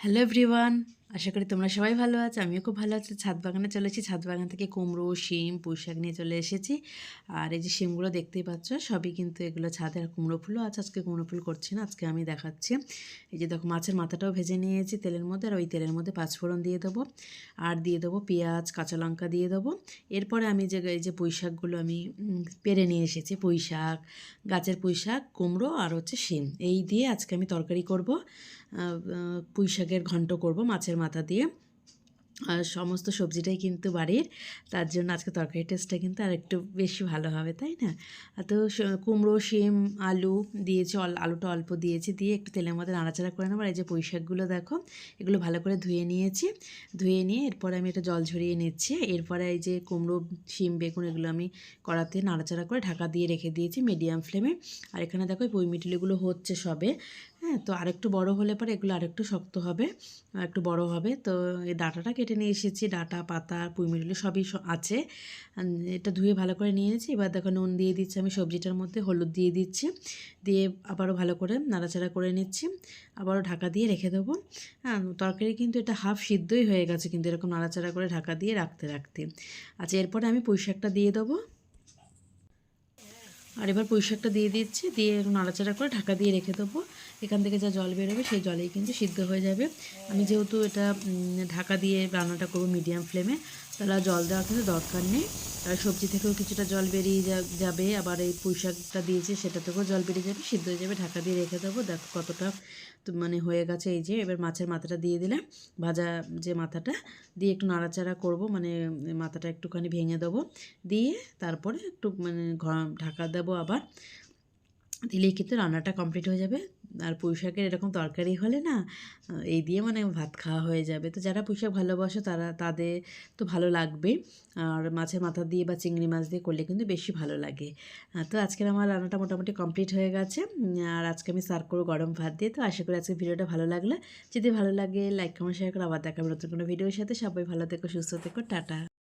Hello everyone আশা করি তোমরা সবাই ভালো আছো, আমিও খুব ভালো আছি। ছাদ বাগানে চলে এসেছি। ছাদ বাগান থেকে কুমড়ো, শিম পুঁই শাক নিয়ে চলে এসেছি। আর এই যে শিমগুলো দেখতেই পাচ্ছ, সবই কিন্তু এগুলো ছাদের কুমড়ো ফুলও আছে। আজকে কুমড়ো ফুল করছি না, আজকে আমি দেখাচ্ছি। এই যে দেখো, মাছের মাথাটাও ভেজে নিয়েছি তেলের মধ্যে, আর ওই তেলের মধ্যে পাঁচফোড়ন দিয়ে দেবো। আর দিয়ে দেবো পেঁয়াজ, কাঁচা লঙ্কা দিয়ে দেবো। এরপরে আমি যে, এই যে পুঁই শাকগুলো আমি পেরে নিয়ে এসেছি। পুঁই শাক গাছের পুঁই শাক কুমড়ো আর হচ্ছে শিম। এই দিয়ে আজকে আমি তরকারি করব পুঁই শাকের ঘন্ট করব, মাছের মাথা দিয়ে। আর সমস্ত সবজিটাই কিন্তু বাড়ির। তার জন্য আজকে তরকারি টেস্টটা কিন্তু আর একটু বেশি ভালো হবে, তাই না? তো কুমড়ো, শিম, আলু দিয়েছি, অল, আলুটা অল্প দিয়েছি, দিয়ে একটু তেলের মধ্যে নাড়াচাড়া করে নেব। আর এই যে পুঁই শাকগুলো দেখো, এগুলো ভালো করে ধুয়ে নিয়েছি। ধুয়ে নিয়ে এরপরে আমি এটা জল ঝরিয়ে নিচ্ছি। এরপরে এই যে কুমড়ো, শিম, বেগুন এগুলো আমি কড়াতে নাড়াচাড়া করে ঢাকা দিয়ে রেখে দিয়েছি মিডিয়াম ফ্লেমে। আর এখানে দেখো পুঁই মিটুলিগুলো হচ্ছে সবে। হ্যাঁ তো আরেকটু বড় হলে পরে এগুলো আরেকটু শক্ত হবে একটু বড় হবে। তো এই ডাটাটা কেটে নিয়ে এসেছি, ডাটা, পাতা পুঁইমিটুলি সবই আছে। এটা ধুয়ে ভালো করে নিয়ে নিয়েছি। এবার দেখো নুন দিয়ে দিচ্ছি আমি, সবজিটার মধ্যে হলুদ দিয়ে দিচ্ছি। দিয়ে আবারও ভালো করে নাড়াচাড়া করে নিচ্ছি। আবারও ঢাকা দিয়ে রেখে দেবো। হ্যাঁ তরকারি কিন্তু এটা হাফ সিদ্ধই হয়ে গেছে, কিন্তু এরকম নাড়াচাড়া করে ঢাকা দিয়ে রাখতে রাখতে। আচ্ছা এরপরে আমি পুঁই শাকটা দিয়ে দেবো। আর এবার পুঁই দিয়ে দিচ্ছি, দিয়ে নাড়াচাড়া করে ঢাকা দিয়ে রেখে দেবো। এখান থেকে যা জল বেরোবে সেই জলেই কিন্তু সিদ্ধ হয়ে যাবে। আমি যেহেতু এটা ঢাকা দিয়ে রান্নাটা করব মিডিয়াম ফ্লেমে তাহলে জল দেওয়ার কিন্তু দরকার নেই। আর সবজি থেকেও কিছুটা জল বেরিয়ে যাবে। আবার এই পুঁই শাকটা দিয়েছি, সেটা থেকেও জল বেরিয়ে যাবে, সিদ্ধ হয়ে যাবে। ঢাকা দিয়ে রেখে দেবো। দেখো কতটা মানে হয়ে গেছে এই যে, এবার মাছের মাথাটা দিয়ে দিলে ভাজা যে মাথাটা, দিয়ে একটু নাড়াচাড়া করব। মানে মাথাটা একটুখানি ভেঙে দেবো। দিয়ে তারপরে একটু মানে ঢাকা দেবো আবার। দিলেই কিন্তু রান্নাটা কমপ্লিট হয়ে যাবে। আর পুঁই শাকের এরকম তরকারি হলে না, এই দিয়ে মানে ভাত খাওয়া হয়ে যাবে। তো যারা পুঁই শাক ভালোবাসো তারা, তাদের তো ভালো লাগবে। আর মাছের মাথা দিয়ে বা চিংড়ি মাছ দিয়ে করলে কিন্তু বেশি ভালো লাগে। তো আজকের আমার রান্নাটা মোটামুটি কমপ্লিট হয়ে গেছে। আর আজকে আমি সার্ভ করব গরম ভাত দিয়ে। তো আশা করি আজকে ভিডিওটা ভালো লাগলে। যদি ভালো লাগে লাইক কমেন্ট শেয়ার করে আবার দেখাবে নতুন কোনো ভিডিওর সাথে। সবাই ভালো থেকো, সুস্থ থেকো, টাটা।